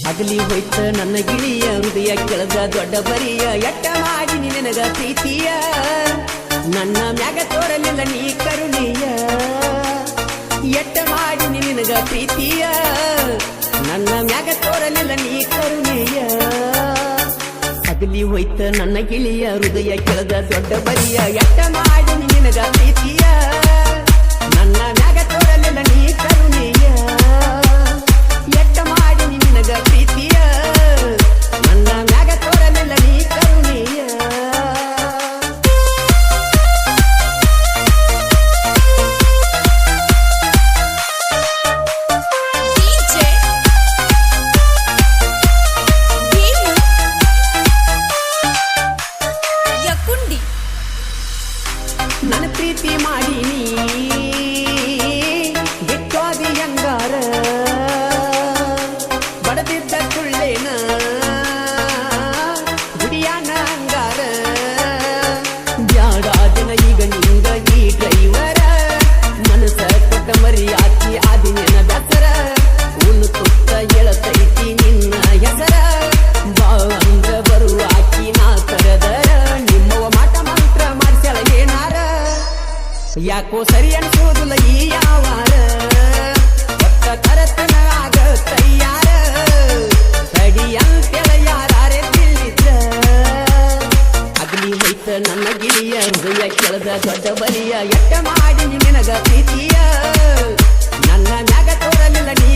ಅಗಲಿ ಹೋಯ್ತ ನನ್ನ ಗಿಳಿಯ ಹೃದಯ ಕೆಳದ ದೊಡ್ಡ ಬರಿಯ, ಎಟ್ಟ ಮಾಡಿ ನಿನಗ ಪ್ರೀತಿಯ? ನನ್ನ ಮ್ಯಾಗ ತೋರಲಿಲ್ಲ ನೀ ಕರುಣಿಯ. ಎಟ್ಟ ಮಾಡಿ ನಿನಗ ಪ್ರೀತಿಯ? ನನ್ನ ಮ್ಯಾಗ ತೋರಲಿಲ್ಲ ನೀ ಕರುಣಿಯ. ಅಗಲಿ ಹೋಯ್ತ ನನ್ನ ಗಿಳಿಯ ಹೃದಯ ಕೆಳದ ದೊಡ್ಡ ಬರಿಯ, ಎಟ್ಟ ಮಾಡಿ ನಿನಗ ಪ್ರೀತಿಯ? Felipe Marinho. ಯಾಕೋ ಸರಿ ಅನ್ಸೋದಿಲ್ಲ ಈ ಯಾವಾರ. ಆಗ ನನ್ನ ಗಿಳಿಯ ಹೃದಯ ಕೆಳದ ದೊಡ್ಡ ಬಲಿಯ, ಎಟ್ಟ ಮಾಡಿ ನಿನಗ ಪ್ರೀತಿಯ. ನನ್ನ ಮ್ಯಾಗ ತೋರಲಿಲ್ಲ ನೀ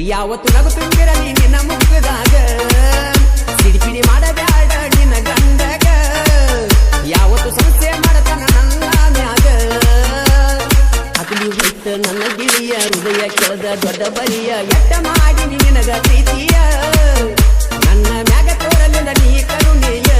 ಯಾವತ್ತು ನಗು ತುಂಬಿರಲಿ ನಿನ್ನ ಮುಖದಾಗ? ಸಿಡಿಪಿಡಿ ಮಾಡಬೇಡ ನಿನ್ನ ಗಂಡಗ. ಯಾವತ್ತು ಸಂಸ್ಥೆ ಮಾಡತನ ನನ್ನ ಮ್ಯಾಗ? ಅಗಲಿ ಹೊತ್ತ ನನ್ನ ಗಿಳಿಯ ಹೃದಯ ಕೆಳದ ದೊಡ್ಡ ಬಲಿಯ ಎಟ್ಟ ಮಾಡಿ ನಿನಗ ಪ್ರೀತಿಯ? ನನ್ನ ಮ್ಯಾಗ ತೋರಲಿಲ್ಲ ನೀ ಕರುಣೆಯ.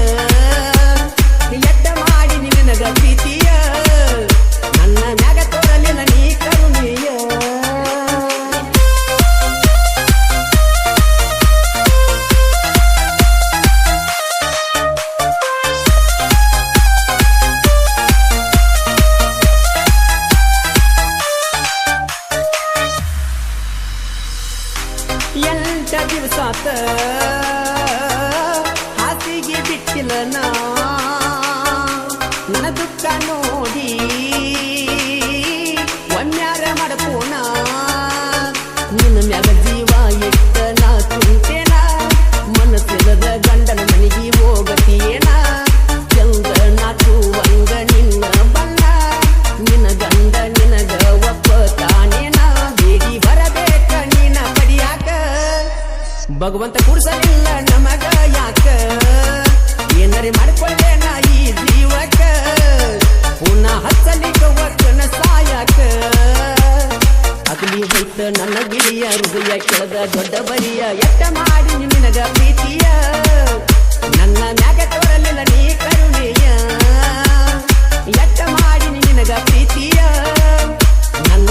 ಭಗವಂತ ಕೂಡಿಸಲಿಲ್ಲ ನಮಗ ಯಾಕ? ಏನರಿ ಮಾಡ್ಕೊಳ್ಳೇನ ಈ ಜೀವಕ ಪುನಃ ಹತ್ತಲಿಕ್ಕ ಒಕ್ಕನ ಸಾಯಕ? ಅಗಲಿ ಹೊತ್ತ ನನ್ನ ಗಿಳಿಯ ಹೃದಯ ಕೆಳದ ದೊಡ್ಡ ಬರಿಯ ಎಟ್ಟ ಮಾಡಿ ನಿನಗ ಪ್ರೀತಿಯ? ನನ್ನ ಮ್ಯಾಗ ತೋರಲಿಲ್ಲ ನೀ ಕರುಣೆಯ? ಎಟ್ಟ ಮಾಡಿ ನಿನಗ ಪ್ರೀತಿಯ? ನನ್ನ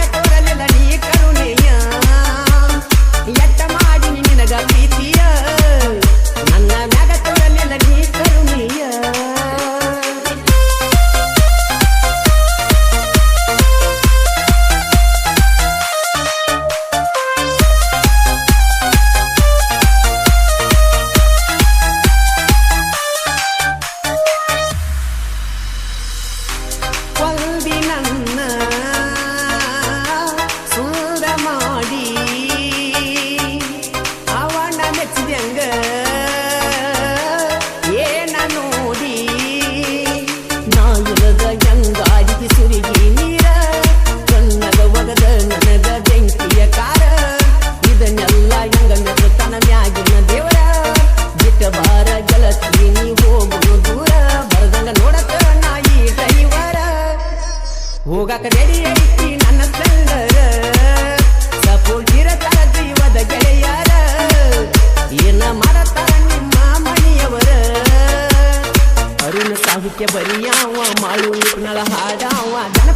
يا بني بريان ومالو يبنى لها دعوة.